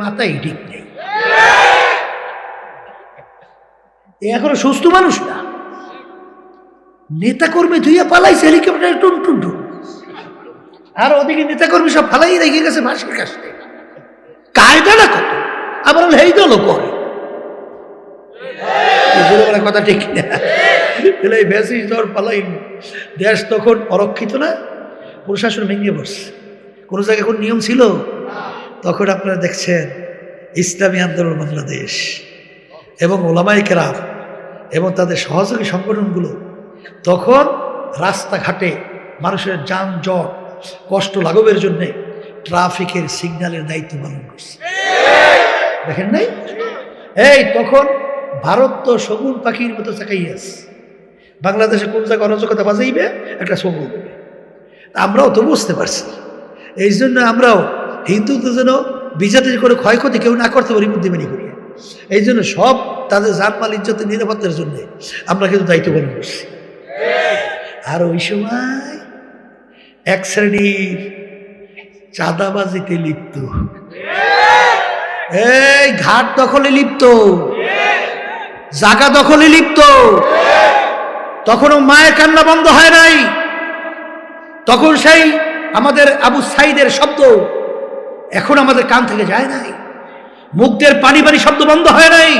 মাথায় ঠিক নেই। এখনও সুস্থ মানুষ না। নেতা কর্মী ধুইয়া পালাইছে হেলিকপ্টার টুন টুন। টুন আর ওদিকে নেতা কর্মী সব ফালাই রেখে গেছে ফাঁসির কাছে কায়দাটা কত? আবার হলো এই দলও করে। কথা ঠিক না। ভ্যাসি জ্বর পালাই দেশ তখন অরক্ষিত না, প্রশাসন ভেঙে পড়ছে। কোনো জায়গায় কোন নিয়ম ছিল? তখন আপনারা দেখছেন ইসলামী আন্দোলন বাংলাদেশ এবং ওলামাই কেরাম এবং তাদের সহযোগী সংগঠনগুলো তখন রাস্তাঘাটে মানুষের যানজট, কষ্ট লাঘবের জন্যে ট্রাফিকের সিগন্যালের দায়িত্ব পালন করছে। দেখেন নাই? এই, তখন ভারত তো সবুজ পাখির মতো চাকাইয়াস বাংলাদেশে কোন জায়গায় অরাজকতা বাজাইবে? একটা সবুজ আমরাও তো বুঝতে পারছি। এই জন্য আমরাও হিন্দুদের যেন বিজাতির করে ক্ষয়ক্ষতি কেউ না করতে পারি, বুদ্ধিমানি করি। এই জন্য সব তাদের জানমাল, ইজ্জতের, নিরাপত্তার জন্য আমরা কিন্তু দায়িত্ব পালন করছি। আর ওই সময় এক শ্রেণির চাঁদাবাজিতে লিপ্ত। এই ঘাট দখলে লিপ্ত। জাগা দখলে লিপ্ত। তখনও মায়ের কান্না বন্ধ হয় নাই। তখন সেই আমাদের আবু সাইদের শব্দ এখন আমাদের কান থেকে যায় নাই। মুগ্ধের পানি পানি শব্দ বন্ধ হয় নাই।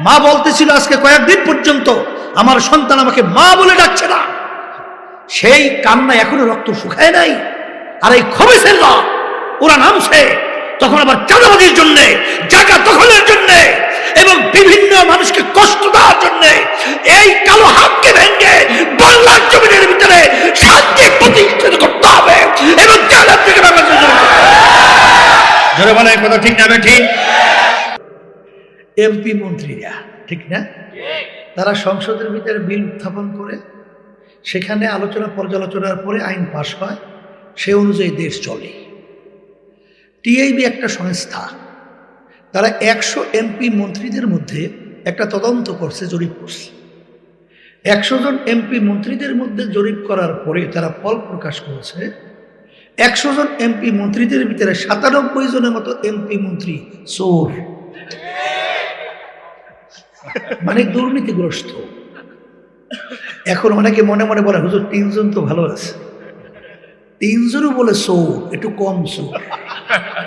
মা বলতেছিল, আজকে কয়েকদিন পর্যন্ত আমার সন্তান আমাকে মা বলে ডাকছে না। সেই কান্না এখনও রক্ত শুকায় নাই। আর এই খবিসের ওরা নামছে। তখন আবার চাঁদাবাজির জন্যে জায়গা দখলের জন্যে এবং বিভিন্ন মানুষকে কষ্ট দেওয়ার জন্য এই কালো হাতকে ভেঙে বাংলার জমিনের ভিতরে শান্তি প্রতিষ্ঠিত করতে হবে এবং জানার থেকে বাংলাদেশের জোরে বলে কথা ঠিক না ঠিক এমপি মন্ত্রীরা ঠিক না? তারা সংসদের ভিতরে বিল উত্থাপন করে সেখানে আলোচনা পর্যালোচনার পরে আইন পাশ হয় সে অনুযায়ী দেশ চলে। টিআইবি একটা সংস্থা তারা একশো এমপি মন্ত্রীদের মধ্যে একটা তদন্ত করছে জরিপ করছে। একশো জন এমপি মন্ত্রীদের মধ্যে জরিপ করার পরে তারা ফল প্রকাশ করেছে একশো জন এমপি মন্ত্রীদের ভিতরে সাতানব্বই জনের মতো এমপি মন্ত্রী চোর। মানে দুর্নীতিগ্রস্ত। এখন অনেকে মনে মনে বলে, হুজুর, তিনজন তো ভালো আছে। তিনজনও বলে চোর, একটু কম চোর।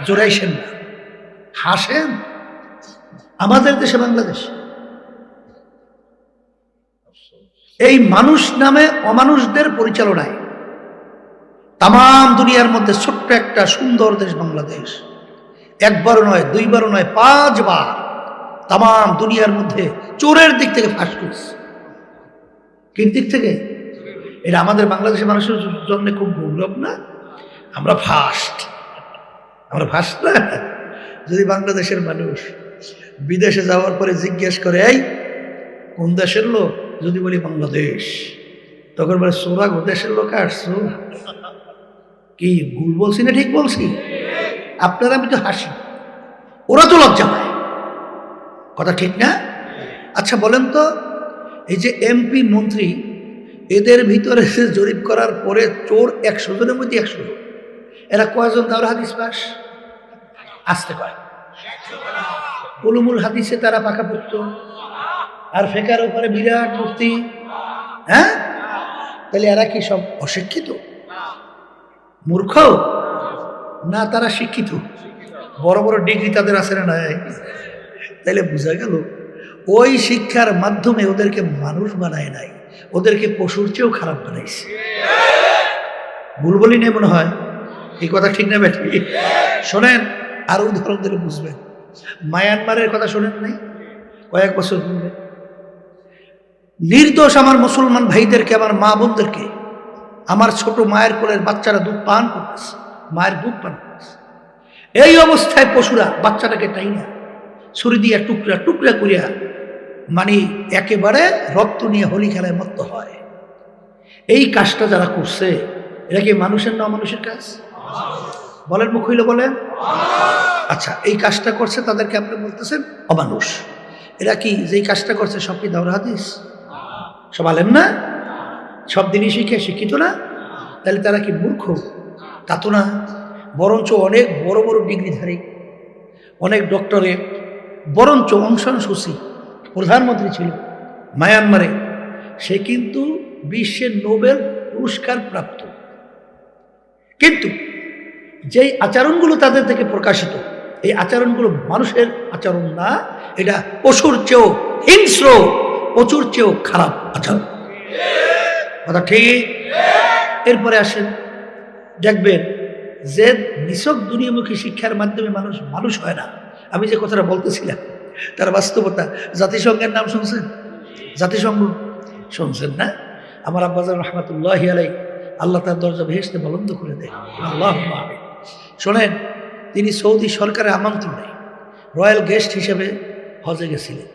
জোরাইছেন না। হাসেন? আমাদের দেশে বাংলাদেশ। এই মানুষ নামে অমানুষদের পরিচালনায় তাম দুনিয়ার মধ্যে ছোট্ট একটা সুন্দর দেশ বাংলাদেশ। একবারও নয়, দুইবারও নয়, পাঁচবার তাম দুনিয়ার মধ্যে চোরের দিক থেকে ফাঁস করছে। কির দিক থেকে? এটা আমাদের বাংলাদেশের মানুষের জন্য খুব গৌরব না? আমরা ফার্স্ট আমরা ফার্স্ট না? যদি বাংলাদেশের মানুষ বিদেশে যাওয়ার পরে জিজ্ঞেস করে, এই, কোন দেশের লোক? যদি বলি, বাংলাদেশ। তখন বলে, সোরা গো দেশের লোক আসছো? কি ভুল বলছি না ঠিক বলছি? আপনারা আমি তো হাসি। ওরা তো লজ্জা পায়। কথা ঠিক না? আচ্ছা বলেন তো, এই যে এমপি মন্ত্রী, এদের ভিতরে জরিপ করার পরে চোর একশো জনের মধ্যে একশো জন। এরা কয়জন? তার হাদিস পাস? আসতে কয় উলুমুল হাদিসে তারা পাকাপোক্ত। আর ফেকার উপরে বিরাট মূর্তি হ্যাঁ? তাহলে এরা কি সব অশিক্ষিত? মূর্খ? না, তারা শিক্ষিত। বড় বড় ডিগ্রি তাদের আছে না তাইলে বোঝা গেল, ওই শিক্ষার মাধ্যমে ওদেরকে মানুষ বানায় নাই। ওদেরকে পশুর চেয়েও খারাপ বানাইছে। ভুল বলি নেই মনে হয়? এই কথা ঠিক না বেঠি? শোনেন, আরও উদাহরণ দিলে বুঝবেন। মায়ানমারের কথা শোনেন নাই? কয়েক বছর নির্দোষ আমার মুসলমান ভাইদেরকে, আমার মা বোনদেরকে আমার ছোট মায়ের কোলের বাচ্চারা দুধ পান করতেছে, মায়ের দুধ পান করতেছে। এই অবস্থায় পশুরা বাচ্চাটাকে তাই না ছুরি দিয়ে টুকরা টুকরা করিয়া মানে একেবারে রক্ত নিয়ে হোলি খেলায় মত্ত হয়। এই কাজটা যারা করছে এটা কি মানুষের না মানুষের কাজ? বলেন মুখ হইলে বলেন। আচ্ছা এই কাজটা করছে তাদেরকে আপনি বলতেছেন অমানুষ। এরা কি যেই কাজটা করছে সব কি দাওরা হাদিস? সব আলেম না? সব দিনই শিখে শিক্ষিত না? তাহলে তারা কি মূর্খ? তা তো না। বরঞ্চ অনেক বড় বড় ডিগ্রিধারী, অনেক ডক্টরে বরঞ্চ অংশান সুসি প্রধানমন্ত্রী ছিল মায়ানমারে। সে কিন্তু বিশ্বের নোবেল পুরস্কার প্রাপ্ত। কিন্তু যেই আচরণগুলো তাদের থেকে প্রকাশিত, এই আচরণগুলো মানুষের আচরণ না, এটা পশুর চেয়েও হিংস্র প্রচুর চেয়েও খারাপ আচরণ। কথা ঠিক? এরপরে আসেন, দেখবেন যে নিছক দুনিয়ামুখী শিক্ষার মাধ্যমে মানুষ মানুষ হয় না। আমি যে কথাটা বলতেছিলাম, তার বাস্তবতা জাতিসংঘের নাম শুনছেন? জাতিসংঘ? শুনছেন না? আমার আব্বাজান রহমাতুল্লাহ আলাই আল্লাহ তার দরজা ভেসতে বলন্দ করে দেয়। আল্লাহ শোনেন, তিনি সৌদি সরকারের আমন্ত্রণে রয়্যাল গেস্ট হিসেবে হজে গেছিলেন।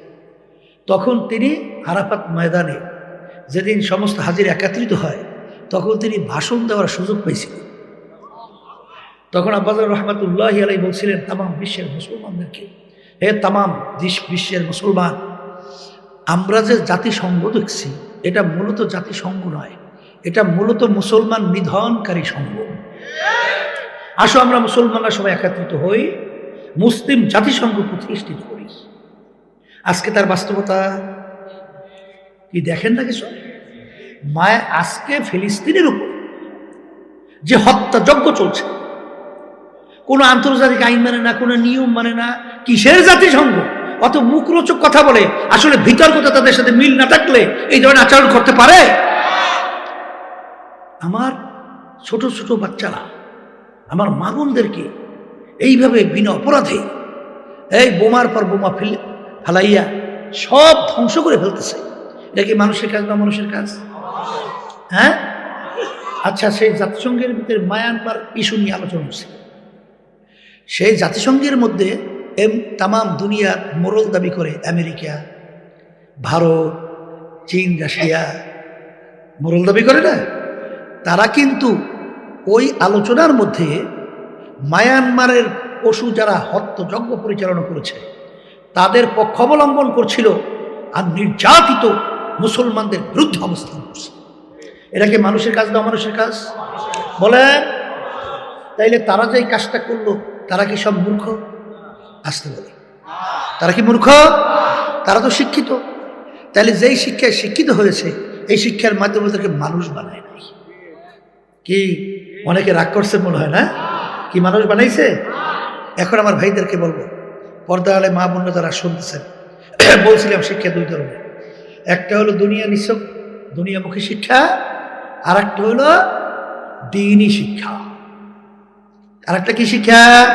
তখন তিনি আরাফাত ময়দানে যেদিন সমস্ত হাজির একত্রিত হয়, তখন তিনি ভাষণ দেওয়ার সুযোগ পেয়েছিলেন তখন আব্বাজার রহমাতুল্লাহ আলাই বলছিলেন, তামাম বিশ্বের মুসলমানদেরকে, হে তামাম বিশ্বের মুসলমান, আমরা যে জাতিসংঘ দেখছি, এটা মূলত জাতিসংঘ নয়, এটা মূলত মুসলমান নিধনকারী সংঘ। আসো আমরা মুসলমানরা সবাই একত্রিত হই, মুসলিম জাতিসংঘ প্রতিষ্ঠিত করি। আজকে তার বাস্তবতা কি দেখেন না কিছু মায় আজকে ফিলিস্তিনের উপর যে হত্যাযজ্ঞ চলছে। কোনো আন্তর্জাতিক আইন মানে না, কোনো নিয়ম মানে না, কিসের জাতিসংঘ? অত মুখরোচক কথা বলে, আসলে বিতর্কতা তাদের সাথে মিল না থাকলে এই ধরনের আচরণ করতে পারে? আমার ছোট ছোট বাচ্চারা, আমার মা বোনদেরকে এইভাবে বিনা অপরাধে এই বোমার পর বোমা ফেলে ফেলাইয়া সব ধ্বংস করে ফেলতেছে। এটা কি মানুষের কাজ বা মানুষের কাজ? হ্যাঁ? আচ্ছা সেই জাতিসংঘের ভিতরে মায়ানমার ইস্যু নিয়ে আলোচনা হচ্ছে। সেই জাতিসংঘের মধ্যে এম, তামাম দুনিয়ার মোরল দাবি করে আমেরিকা, ভারত, চীন, রাশিয়া। মোরল দাবি করে না? তারা কিন্তু ওই আলোচনার মধ্যে মায়ানমারের পশু যারা হত্যযজ্ঞ পরিচালনা করেছে, তাদের পক্ষ অবলম্বন করছিল আর নির্যাতিত মুসলমানদের বিরুদ্ধে অবস্থান করছে। এটা কি মানুষের কাজ না মানুষের কাজ? বলেন তাইলে তারা যে কাজটা করল, তারা কি সব মূর্খ? আসতে বলে। তারা কি মূর্খ? তারা তো শিক্ষিত। তাহলে যেই শিক্ষায় শিক্ষিত হয়েছে, এই শিক্ষার মাধ্যমে তাদেরকে মানুষ বানায় নাই। কি? অনেকে রাগ করছে মনে হয়, না? কি মানুষ বানাইছে? এখন আমার ভাইদেরকে বলব পর্দা আলে মা বোন যারা শুনতেছেন, বলছিলাম শিক্ষা দুই ধরনের। একটা হলো দুনিয়া নিছক দুনিয়ামুখী শিক্ষা আর একটা হলো দিনই শিক্ষা। আর একটা কি শিক্ষা?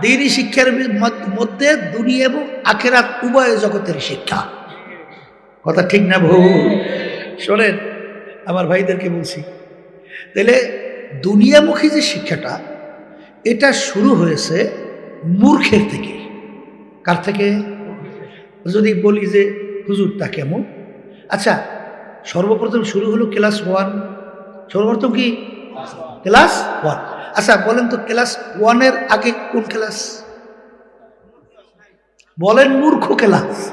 দিনই শিক্ষার মধ্য- দুনিয়া এবং আখেরাত উভয় জগতের শিক্ষা। কথা ঠিক না ভুল? শোনেন, আমার ভাইদেরকে বলছি, তাহলে দুনিয়ামুখী যে শিক্ষাটা, এটা শুরু হয়েছে মূর্খের থেকে। কার থেকে? যদি বলি যে হুজুরটা কেমন? আচ্ছা সর্বপ্রথম শুরু হলো ক্লাস ওয়ান। সর্বপ্রথম কি? Class one. আচ্ছা বলেন তো ক্লাস ওয়ানের আগে কোন ক্লাস? বলেন মূর্খ ক্লাস।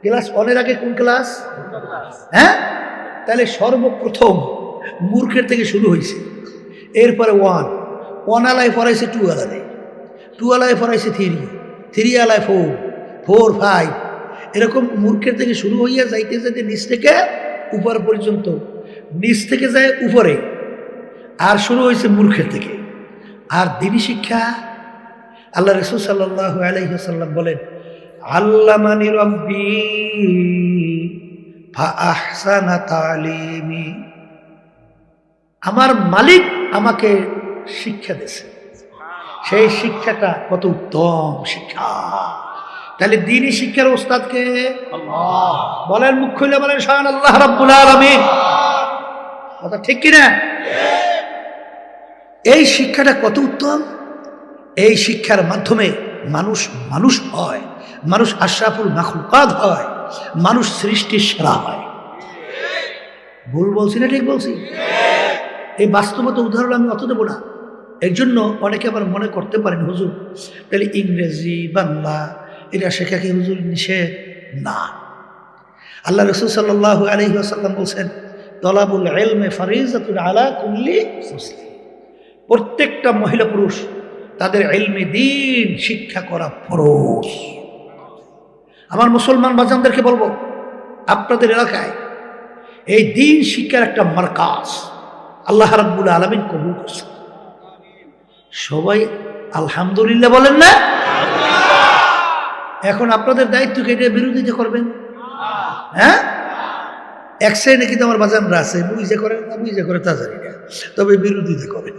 ক্লাস ওয়ানের আগে কোন ক্লাস? হ্যাঁ? তাহলে সর্বপ্রথম মূর্খের থেকে শুরু হয়েছে। এরপরে ওয়ান। ওয়ান আলায় পড়াইছে টু আলায়। টু আলায় পড়াইছে থ্রি। থ্রি আলায় ফোর। Four, five. এরকম মূর্খের থেকে শুরু হইয়া যাইতে যাইতে নিচ থেকে উপর পর্যন্ত, নিচ থেকে যায় উপরে। আর শুরু হয়েছে মূর্খের থেকে। আর দিনী শিক্ষা, আল্লাহ রসুল সাল্লাহ আলাইসাল্লাম বলেন, আল্লামানি রব্বি ফাআহসানা তালিমি। আমার মালিক আমাকে শিক্ষা দিয়েছে। সেই শিক্ষাটা কত উত্তম শিক্ষা। তাহলে দিনই শিক্ষার ওস্তাদকে? বলেন মুখ খুলে বলেন শাহান আল্লাহ রাব্বুল আলামিন। কথা ঠিক কিনা? এই শিক্ষাটা কত উত্তম? এই শিক্ষার মাধ্যমে মানুষ মানুষ হয় মানুষ আশরাফুল মাখলুকাত হয় মানুষ সৃষ্টির সেরা হয়। ভুল বলছি না ঠিক বলছি? এই বাস্তবতা উদাহরণ আমি অত দেবো না। এর জন্য অনেকে আবার মনে করতে পারেন হুজুর তাহলে ইংরেজি বাংলা এটা শেখা কি হুজুর নিষেধ? না। আল্লাহ রসুল সাল্লাহ আলহি আসাল্লাম বলছেন, তলাবুল এলমে ফারিজাতুল আলা কুল্লি মুসলিম। প্রত্যেকটা মহিলা পুরুষ, তাদের এলমে দিন, শিক্ষা করা ফরজ। আমার মুসলমান বাজানদেরকে বলব, আপনাদের এলাকায় এই দিন শিক্ষার একটা মার্কাজ আল্লাহ রাব্বুল আলমিন কবুল করছে সবাই আলহামদুলিল্লাহ বলেন না এখন আপনাদের দায়িত্ব কেটে এটা বিরোধিতা করবেন? হ্যাঁ? এক শ্রেণি কিন্তু আমার বাজানরা আছে, বুঝে করে না যে করে তা জানি না, তবে বিরোধিতা করেন।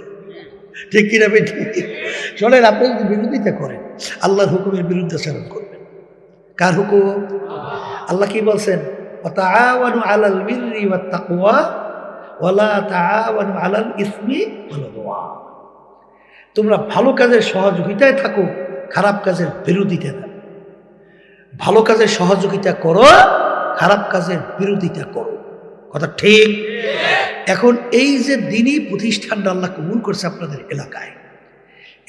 ঠিক কিনা শোনেন, আপনি যদি বিরোধিতা করেন, আল্লাহর হুকুমের বিরুদ্ধে সেরণ করবেন। কার হুকুম? আল্লাহ কি বলছেন? তোমরা ভালো কাজের সহযোগিতায় থাকো, খারাপ কাজের বিরোধিতা ভালো কাজের সহযোগিতা করো, খারাপ কাজের বিরোধিতা করো। কথা ঠিক? এখন এই যে দিনই প্রতিষ্ঠানটা আল্লাহ কবুল করছে আপনাদের এলাকায়,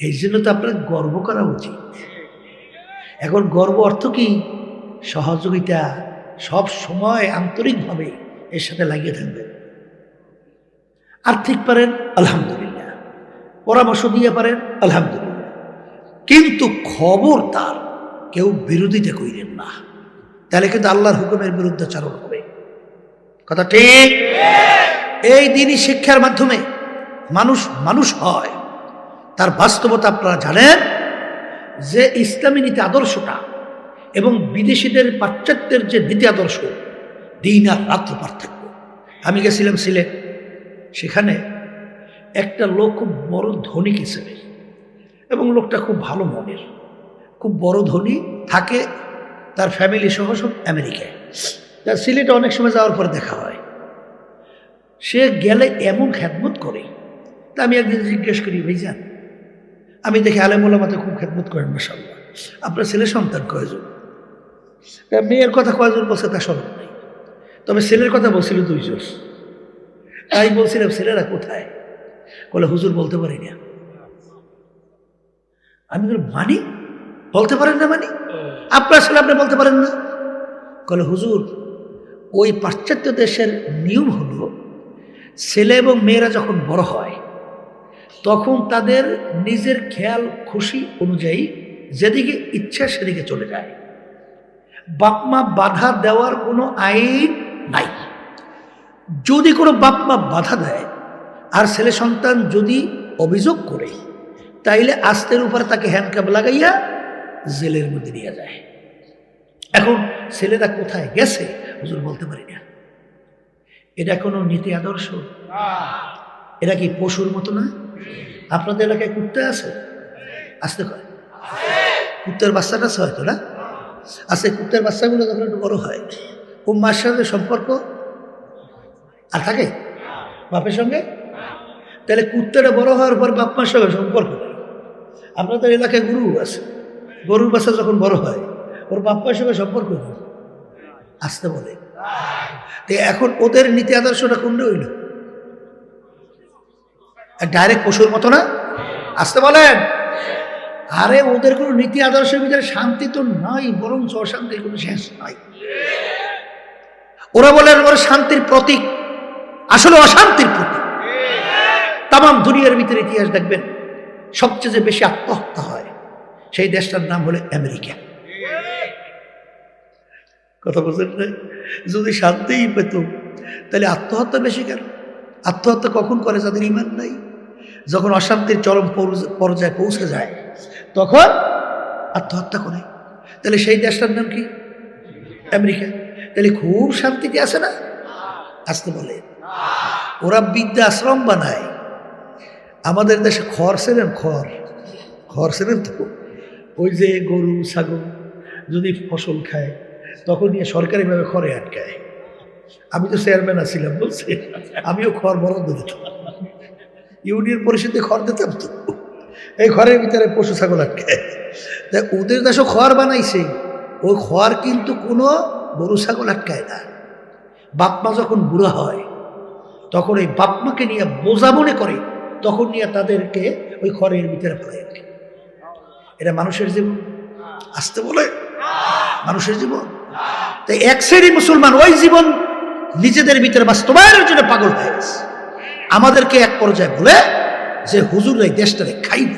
এই জন্য তো আপনার গর্ব করা উচিত। এখন গর্ব অর্থ কি? সহযোগিতা সব সময় আন্তরিকভাবে এর সাথে লাগিয়ে থাকবেন আর্থিক পারেন, আলহামদুলিল্লাহ। পরামর্শ দিয়ে পারেন, আলহামদুলিল্লাহ। কিন্তু খবর তার। কেউ বিরোধিতা করিলেন না। তাহলে কিন্তু আল্লাহর হুকুমের বিরুদ্ধে চালন হবে। কথা ঠিক? এই দিনই শিক্ষার মাধ্যমে মানুষ মানুষ হয়। তার বাস্তবতা আপনারা জানেন যে ইসলামী নীতি আদর্শটা এবং বিদেশিদের পাশ্চাত্যের যে নীতি আদর্শ, দিন আর রাত্র পার্থক্য। আমি গেছিলাম সিলেট। সেখানে একটা লোক খুব বড় ধনী হিসেবে এবং লোকটা খুব ভালো মনের। খুব বড় ধনী থাকে, তার ফ্যামিলি সহ সব আমেরিকায়। তার সিলেটে অনেক সময় যাওয়ার পর দেখা হয়। সে গেলে এমন খ্যাতমত করে, তা আমি একদিন জিজ্ঞেস করি, ভাইজান, আমি দেখি আলেমুলামাতে খুব খ্যাতমত করেন মাসাল্লাহ আপনার ছেলে সন্তান কয়জন? মেয়ের কথা কয়জন বলছে তা স্মরণ নেই। তবে ছেলের কথা বলছিল দুইজন। তাই বলছিলাম, ছেলেরা কোথায়? বলে, হুজুর বলতে পারি না। আমি মানি? বলতে পারেন না মানে? আপনার ছেলে আপনি বলতে পারেন না? কলে হুজুর ওই পাশ্চাত্য দেশের নিয়ম হলো ছেলে এবং মেয়েরা যখন বড় হয় তখন তাদের নিজের খেয়াল খুশি অনুযায়ী যেদিকে ইচ্ছা সেদিকে চলে যায়। বাপমা বাধা দেওয়ার কোনো আইন নাই। যদি কোনো বাপমা বাধা দেয় আর ছেলে সন্তান যদি অভিযোগ করে তাইলে আস্তের উপরে তাকে হ্যান্ডকাপ লাগাইয়া জেলের মধ্যে নিয়ে যায়। এখন ছেলেরা কোথায় গেছে হুজুর বলতে পারি না। এটা কোনো নীতি আদর্শ? এটা কি পশুর মতো না? আপনাদের এলাকায় কুত্তে আছে? আসতে কয়? কুত্তার বাচ্চাটা আছে হয়তো না? এই কুত্তের বাচ্চাগুলো যখন একটু বড় হয়, ও মার সাথে সম্পর্ক আর থাকে? বাপের সঙ্গে? তাহলে কুত্তাটা বড় হওয়ার পর বাপ মার সঙ্গে সম্পর্ক। আপনাদের এলাকায় গুরু আছে। গরুর বাচ্চা যখন বড় হয়, ওর বাপ মার সঙ্গে সম্পর্ক আসতে বলে। এখন ওদের নীতি আদর্শটা কোনটা হইল? ডাইরেক্ট পশুর মতো না? আসতে বলেন। আরে ওদের কোনো নীতি আদর্শের ভিতরে শান্তি তো নাই বরং অশান্তির কোনো শেষ নাই। ওরা বলেন ওরা শান্তির প্রতীক, আসলে অশান্তির প্রতীক। তাম দুনিয়ার ভিতরে ইতিহাস দেখবেন, সবচেয়ে বেশি আত্মহত্যা হয় সেই দেশটার নাম হলো আমেরিকা। কথা বলছেন না? যদি শান্তিই পেত, তাহলে আত্মহত্যা বেশি কেন? আত্মহত্যা কখন করে যাদের ইমান নাই? যখন অশান্তির চরম পর্যায়ে পৌঁছে যায়, তখন আত্মহত্যা করে। তাহলে সেই দেশটার নাম কি? আমেরিকা। তাহলে খুব শান্তি শান্তিতে আছে না? আসতে বলে। ওরা বিদ্যা আশ্রম বানায়। আমাদের দেশে খড় সেরেন, খড়। খড় সেরেন তো? ওই যে গরু, ছাগল যদি ফসল খায়, তখন নিয়ে সরকারিভাবে খড়ে আটকায়। আমি তো চেয়ারম্যান আছিলাম বলছি আমিও খড় বরাদ্দ দিতাম। ইউনিয়ন পরিষদে খড় দিতাম তো। এই ঘরের ভিতরে পশু, ছাগল আটকায়। ওদের দেশও খড় বানাইছে, ওই খড় কিন্তু কোনো গরু, ছাগল আটকায় না। বাপমা যখন বুড়া হয়, তখন ওই বাপমাকে নিয়ে বোঝা মনে করে, তখন নিয়ে তাদেরকে ওই খড়ের ভিতরে ফেলাই রাখে এটা মানুষের জীবন। আসতে বলে? মানুষের জীবন। তাই এক শ্রেণি মুসলমান ওই জীবন নিজেদের ভিতরে বাস্তবায়নের জন্য পাগল হয়ে গেছে। আমাদেরকে এক পর্যায়ে বলে যে হুজুর এই দেশটারে খাইব।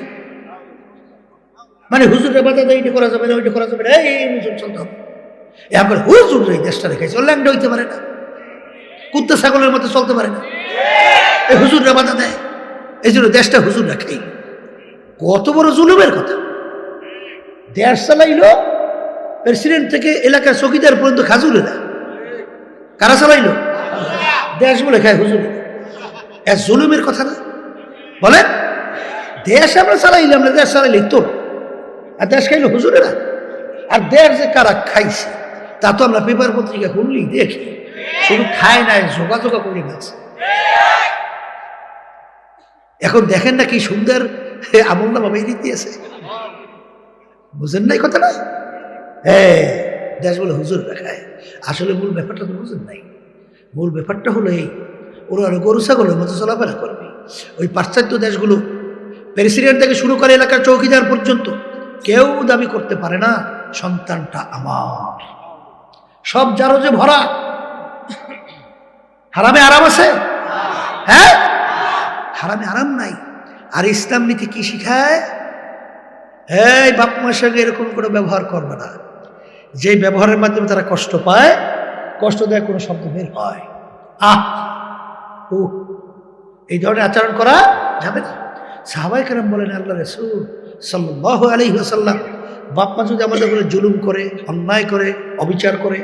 মানে হুজুরের বাধা দেয় এটা করা যাবে না ওইটা করা যাবে না। এই হুজুর চলতে হবে। এখন হুজুর এই দেশটা রেখেছে ও ল্যাংডা হইতে পারে না। কুত্তা ছাগলের মতো চলতে পারে না। এই হুজুররা বাধা দেয়। এই জন্য দেশটা হুজুর রাখাই কত বড় জুলুমের কথা। দেশ চালাইলো প্রেসিডেন্ট থেকে এলাকার চকিদার পর্যন্ত খাজুরেরা কারা চালাইলো? দেশ বলে খায় হুজুর। এ জুলুমের কথা না। বলেন, দেশ আমরা চালাইলাম আমরা দেশ চালাইলে তো। আর দেশ খাইলো হুজুরেরা। আর দেশ যে কারা খাইছে, তা তো আমরা পেপার পত্রিকা খুললি দেখি। শুধু খায় নাই যোগাযোগ করে গেছে এখন দেখেন না কি সুন্দর আমল নামা বেরিয়ে দিয়েছে। বুঝেন নাই কথাটা? হ্যাঁ দেশ বলে হুজুর দেখায়। আসলে মূল ব্যাপারটা তো বুঝেন নাই। মূল ব্যাপারটা হলো এই, ওরা আরও গরু ছাগলের মতো চলাফেরা করবে। ওই পাশ্চাত্য দেশগুলো প্রেসিডেন্ট থেকে শুরু করে এলাকার চৌকিদার পর্যন্ত কেউ দাবি করতে পারে না, সন্তানটা আমার। সব যারো যে ভরা। হারামে আরাম আছে? হ্যাঁ? হারামে আরাম নাই। আর ইসলাম নীতি কি শিখায়? এই বাপ মার সঙ্গে এরকম কোনো ব্যবহার করবে না। যে ব্যবহারের মাধ্যমে তারা কষ্ট পায়, কষ্ট দেয় কোনো শব্দ বের হয়। আহ! ও এই ধরনের আচরণ করা যাবে না। সাহাবাই কেরাম বলেন, আল্লাহ রসুল সাল্লাহ আলী সাল্লাম বাপমা যদি আমাদের উপরে জুলুম করে, অন্যায় করে, অবিচার করে,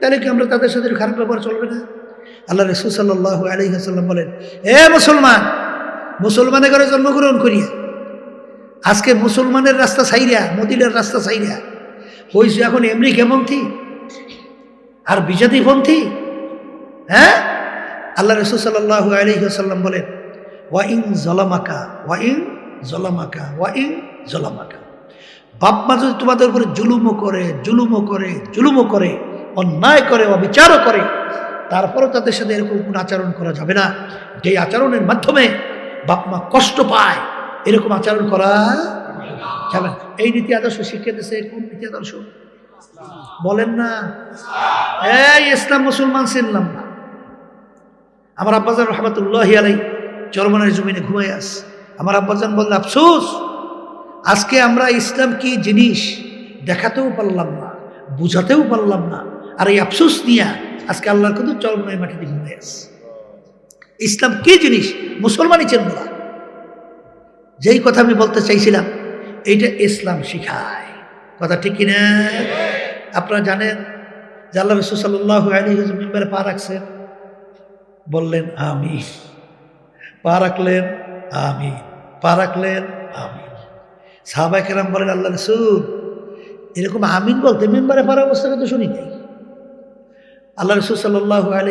তাহলে কি আমরা তাদের সাথে খারাপ ব্যবহার চলবে না? আল্লাহ রসুল সাল্লাহ আলী সাল্লাম বলেন, এ মুসলমান, মুসলমানের ঘরে জন্মগ্রহণ করিয়া আজকে মুসলমানের রাস্তা সাইরা মদিনার রাস্তা সাইরা হয়েছে এখন এমনি কেমনথি আর বিজাতি পন্থী? হ্যাঁ? আল্লাহ রসুল সাল্লাহ আলহিহাসাল্লাম বলেন, ওয়া ইন জলামাকা, ওয়া ইন জলামাকা, ওয়া ইন জলামাকা। বাপ মা যদি তোমাদের উপরে জুলুমও করে জুলুমও করে জুলুমও করে, অন্যায় করে, অবিচারও করে, তারপরও তাদের সাথে এরকম কোনো আচরণ করা যাবে না। যে আচরণের মাধ্যমে বাপ মা কষ্ট পায় এরকম আচরণ করা যাবে এই নীতি আদর্শ শিক্ষা দিয়েছে কোন নীতি আদর্শ? বলেন না। এই ইসলাম মুসলমান চিনলাম না আমার আব্বাজান রহমতুল্লাহ আলাই চরমনের জমিনে ঘুমাই আস। আমার আব্বাজান বললেন আফসোস, আজকে আমরা ইসলাম কি জিনিস দেখাতেও পারলাম না, বুঝাতেও পারলাম না। আর এই আফসোস নিয়ে আজকে আল্লাহর কিন্তু চরমনের মাটিতে ঘুমাই আস। ইসলাম কি জিনিস? মুসলমানই চেন যেই কথা আমি বলতে চাইছিলাম, এইটা ইসলাম শিখায়। কথা ঠিক কিনা? আপনারা জানেন যে আল্লাহ আলী মেম্বারে পা রাখছেন। বললেন আমি পা রাখলেন আমি পা রাখলেন আমি সাহাবাই কেরাম বলেন, আল্লাহ রসুল, এরকম আমিন বলতে মেম্বারে পার অবস্থা কিন্তু শুনি নাই। আল্লাহ রসুল সাল্লাহ আলী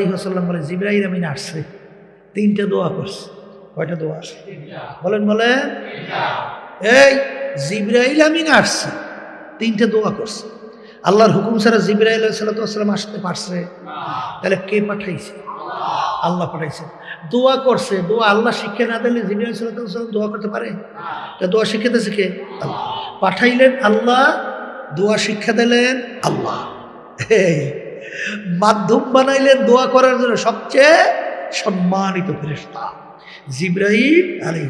বলেন জিব্রাহিম আমিন আসছে, তিনটা দোয়া করছে। কয়টা দোয়া আছে? বলেন বলেন। এই, জিব্রাইল আমিন আসছে তিনটা দোয়া করছে। আল্লাহর হুকুম ছাড়া জিব্রাইল সাল্লাম আসতে পারছে? তাহলে কে পাঠাইছে? আল্লাহ পাঠাইছে। দোয়া করছে, দোয়া আল্লাহ শিক্ষা না দিলে জিব্রাইল সাল্লাম দোয়া করতে পারে? তা দোয়া শিখাতেছে কে? আল্লাহ। পাঠাইলেন আল্লাহ, দোয়া শিক্ষা দিলেন আল্লাহ। মাধ্যম বানাইলেন দোয়া করার জন্য সবচেয়ে সম্মানিত ফেরেস্তা জিব্রাহিম আলী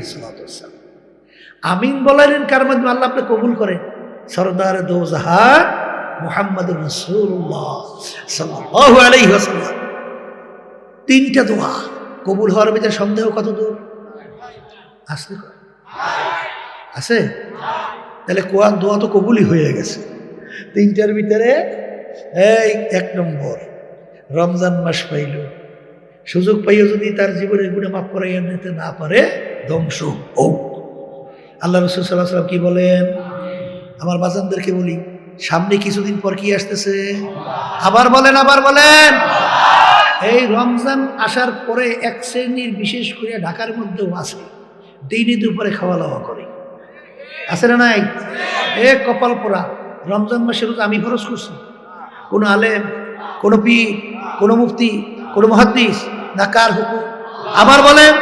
আমিন বলাইলেন কার মাধ্যমে? আল্লাহ আপনি কবুল করেন সরদার দোজাহার মোহাম্মদ তিনটা দোয়া কবুল হওয়ার ভিতরে সন্দেহ কত দূর? আসতে আছে? তাহলে কোয়ান দোয়া তো কবুলই হয়ে গেছে। তিনটার ভিতরে, এই এক নম্বর, রমজান মাস পাইল। সুযোগ পাইও যদি তার জীবনের গুণে মাফ করাইয়া নিতে না পারে, ধ্বংস হোক। আল্লাহ রসুল সাল্লাহ সাল্লাম কি বলেন? আমার বাজানদেরকে বলি, সামনে কিছুদিন পর কি আসতেছে? আবার বলেন আবার বলেন। এই রমজান আসার পরে এক শ্রেণির বিশেষ করে ঢাকার মধ্যেও আছে দিনই দুপুরে খাওয়া দাওয়া করে। আছে না নাই? এ কপাল পোড়া, রমজান মাসের আমি খরচ করছি। কোনো আলেম, কোনো পীর, কোনো মুফতি কোনো মহাদ্দিস না কার হুকুম। আবার বলেন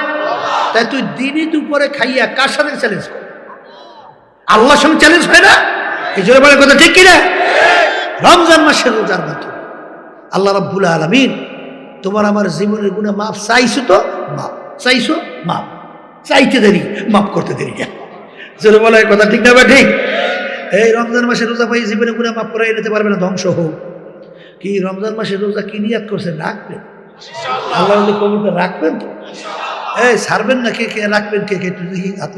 তাই তুই দিনই দুপুরে খাইয়া কার সাথে চ্যালেঞ্জ কর? আল্লাহর সঙ্গে চ্যালেঞ্জ হয় না? এই বলে কথা ঠিক কিনা? রমজান মাসের রোজার মতো আল্লাহ রব্বুল আলমিন, তোমার আমার জীবনের গুণে মাপ চাইছো তো? মাপ চাইছো? মাপ চাইতে দেরি মাপ করতে দেরি। জোরে বলে কথা ঠিক না ঠিক? এই রমজান মাসে রোজা পাই জীবনে গুণা মাফ করে নিতে পারবে না, ধ্বংস হোক। কি রমজান মাসে রোজা কি নিয়াত করছেন রাখবেন আল্লাহ কবুল রাখবেন এই ছাড়বেন না কে কে রাখবেন কে কে? একটু দেখি হাতু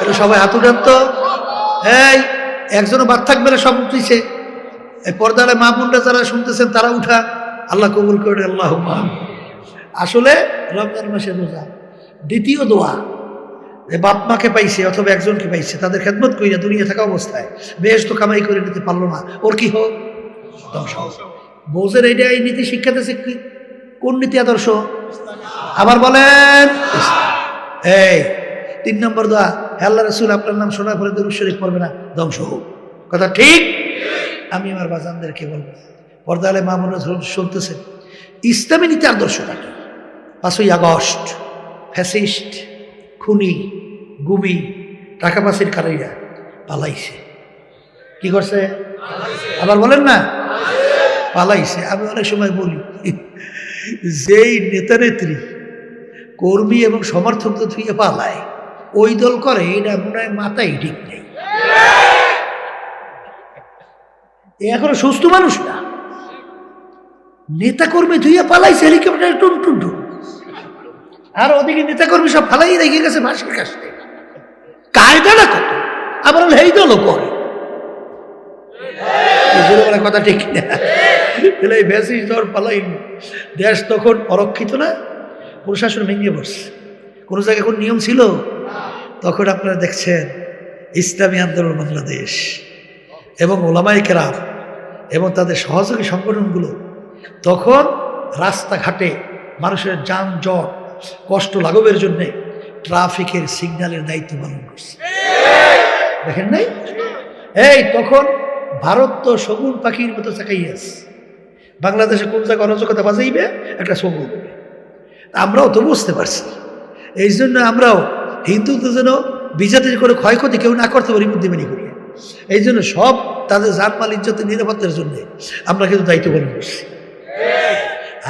এটা সবাই হাতু ডান তো। এই একজনও বাদ থাকবে না সব উঠেছে। এই পর্দারে মা বোনরা যারা শুনতেছেন তারা উঠা আল্লাহ কবুল করে আল্লাহ আসলে রমজান মাসে রোজা দ্বিতীয় দোয়া। যে বাপ মাকে পাইছে অথবা একজনকে পাইছে তাদের খেদমত করি না দুনিয়া থাকা অবস্থায়। বেশ তো কামাই করে নিতে পারল না। ওর কি হোক? ধ্বংস। বোঝের এইটা এই নীতি শিক্ষাতে কি? কোন নীতি আদর্শ? আবার বলেন। এই, তিন নম্বর দোয়া, হে আল্লাহ রসুল, আপনার নাম শোনার পরে দরুদ শরীফ পড়বে না, ধ্বংস হোক। কথা ঠিক? আমি আমার বাজানদেরকে বলব, পর্দালে মামুনা শুনতেছেন ইসলামী নীতি আদর্শটা কি পাঁচই আগস্ট, ফ্যাসিস্ট, খুনি, গুমি, টাকা পাসির কারাইরা পালাইছে। কি করছে? আবার বলেন না? পালাইছে। আমি অনেক সময় বলি যেই নেতা নেত্রী, কর্মী এবং সমর্থকদের ধুয়ে পালায়, ওই দল করে এটা মনে হয় মাথায় ঠিক নেই। এখনও সুস্থ মানুষ না। নেতা কর্মী ধুয়ে পালাইছে হেলিকপ্টার টুন টুন টুন। আর ওদিকে নেতা কর্মী সব ফালাই রেখে গেছে ভাসের কাছে। কায়দাটা কত? আবার হলো এই দলও করে। কথা ঠিক তাহলে এই ভ্যাসিস দর পালাই দেশ তখন অরক্ষিত না, প্রশাসন ভেঙে পড়ছে। কোনো জায়গায় কোন নিয়ম ছিল? তখন আপনারা দেখছেন, ইসলামী আন্দোলন বাংলাদেশ এবং ওলামাই কেরাম এবং তাদের সহযোগী সংগঠনগুলো তখন রাস্তাঘাটে মানুষের যানজট, কষ্ট লাঘবের জন্যে ট্রাফিকের সিগন্যালের দায়িত্ব পালন করছে। দেখেন নাই? এই তখন ভারত তো সবুজ পাখির মতো চাকাইয়াস বাংলাদেশে কোন জায়গায় অরাজকতা বাজাইবে, একটা সবুজ দেবে আমরাও তো বুঝতে পারছি। এই জন্য আমরাও হিন্দুদের যেন বিজাতির করে ক্ষয়ক্ষতি কেউ না করতে পারি, বুদ্ধিমানি করি এই জন্য সব তাদের জানমাল, ইজ্জতের, নিরাপত্তার জন্য আমরা কিন্তু দায়িত্ব পালন করছি।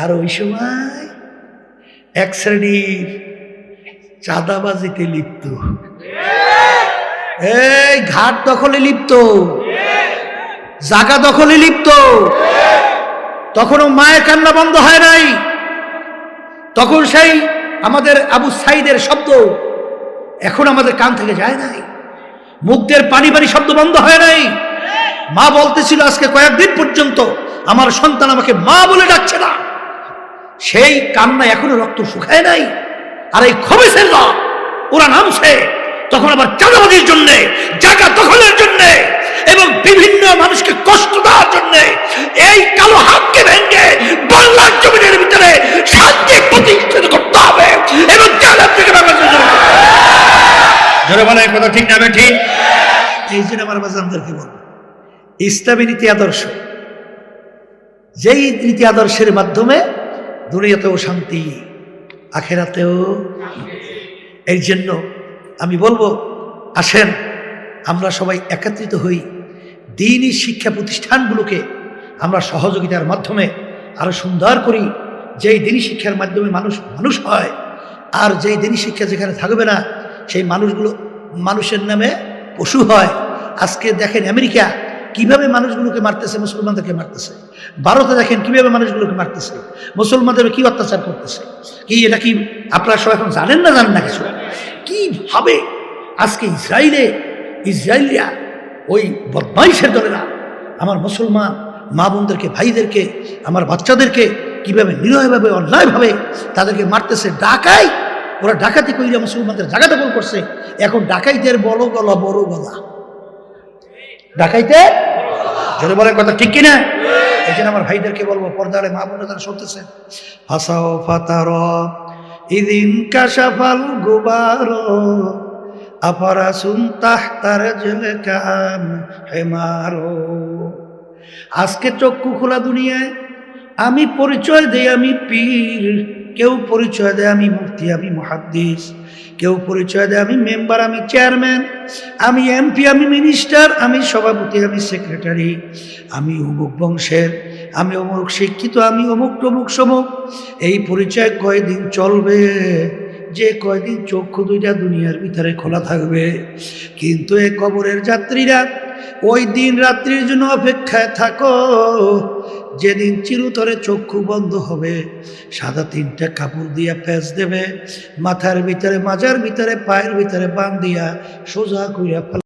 আর ওই সময় এক শ্রেণির চাঁদাবাজিতে লিপ্ত। এই ঘাট দখলে লিপ্ত। জাগা দখলে লিপ্ত। তখনও মায়ের কান্না বন্ধ হয় নাই। তখন সেই আমাদের আবু সাইদের শব্দ এখন আমাদের কান থেকে যায় নাই। মুখদের পানি পানি শব্দ বন্ধ হয় নাই। মা বলতেছিল, আজকে কয়েকদিন পর্যন্ত আমার সন্তান আমাকে মা বলে ডাকছে না। সেই কান্না এখনও রক্ত শুকায় নাই। আর এই খবিসের দল ওরা নামছে। তখন আবার চাঁদাবাজির জন্যে জায়গা দখলের জন্যে এবং বিভিন্ন মানুষকে কষ্ট দেওয়ার জন্য এই কালো হাতকে ভেঙে বাংলার জমিনের ভিতরে শান্তি প্রতিষ্ঠিত করতে হবে এবং থেকে বলে কথা ঠিক না ঠিক এই জন্য আমার বাজানদেরকে বলব ইসলামী নীতি আদর্শ যেই নীতি আদর্শের মাধ্যমে দুনিয়াতেও শান্তি আখেরাতেও এই জন্য আমি বলব আসেন আমরা সবাই একত্রিত হই দিনই শিক্ষা প্রতিষ্ঠানগুলোকে আমরা সহযোগিতার মাধ্যমে আরও সুন্দর করি। যেই দিনই শিক্ষার মাধ্যমে মানুষ মানুষ হয়, আর যেই দিনই শিক্ষা যেখানে থাকবে না, সেই মানুষগুলো, মানুষের নামে পশু হয়। আজকে দেখেন আমেরিকা কীভাবে মানুষগুলোকে মারতেছে, মুসলমানদেরকে মারতেছে। ভারতে দেখেন কীভাবে মানুষগুলোকে মারতেছে। মুসলমানদের কি অত্যাচার করতেছে? কি এটা কি আপনারা সব এখন জানেন না জানেন না কিছু? কীভাবে আজকে ইসরায়েলে ইসরায়েলিয়া ওই বদমাইশের দলেরা আমার মুসলমান মা বোনদেরকে, ভাইদেরকে, আমার বাচ্চাদেরকে কীভাবে নিরয়ভাবে, অন্যায়ভাবে তাদেরকে মারতেছে? ডাকাই! ওরা ডাকাতি কইরা মুসলমানদের জায়গা দখল করছে। এখন ডাকাইতের বড় গলা বড় গলা। ডাকাইতে যদি বলেন কথা ঠিক কিনা? এই জন্য আমার ভাইদেরকে বলব, পর্দারে মা বোনে তারা শুনতেছেন ফাসাও ফাতার, ইদিন কাশাফাল গুবার আপারা সুন তাহতার জেলে আজকে চক্ষু খোলা দুনিয়ায়, আমি পরিচয় দেই আমি পীর, কেউ পরিচয় দেয় আমি মুক্তি আমি মহাদ্দিস, কেউ পরিচয় দেয় আমি মেম্বার, আমি চেয়ারম্যান, আমি এমপি, আমি মিনিস্টার, আমি সভাপতি, আমি সেক্রেটারি, আমি অমুক বংশের, আমি অমুক শিক্ষিত, আমি অমুক টমুক সমুক, এই পরিচয় কয়দিন চলবে? যে কয়দিন চক্ষু দুইটা দুনিয়ার ভিতরে খোলা থাকবে, কিন্তু এ কবরের যাত্রীরা ওই দিন রাত্রির জন্য অপেক্ষায় থাকো। যেদিন চিরতরে চক্ষু বন্ধ হবে, সাদা তিনটা কাপড় দিয়া প্যাঁচ দেবে, মাথার ভিতরে, মাজার ভিতরে, পায়ের ভিতরে বান দিয়া সোজা ফেলা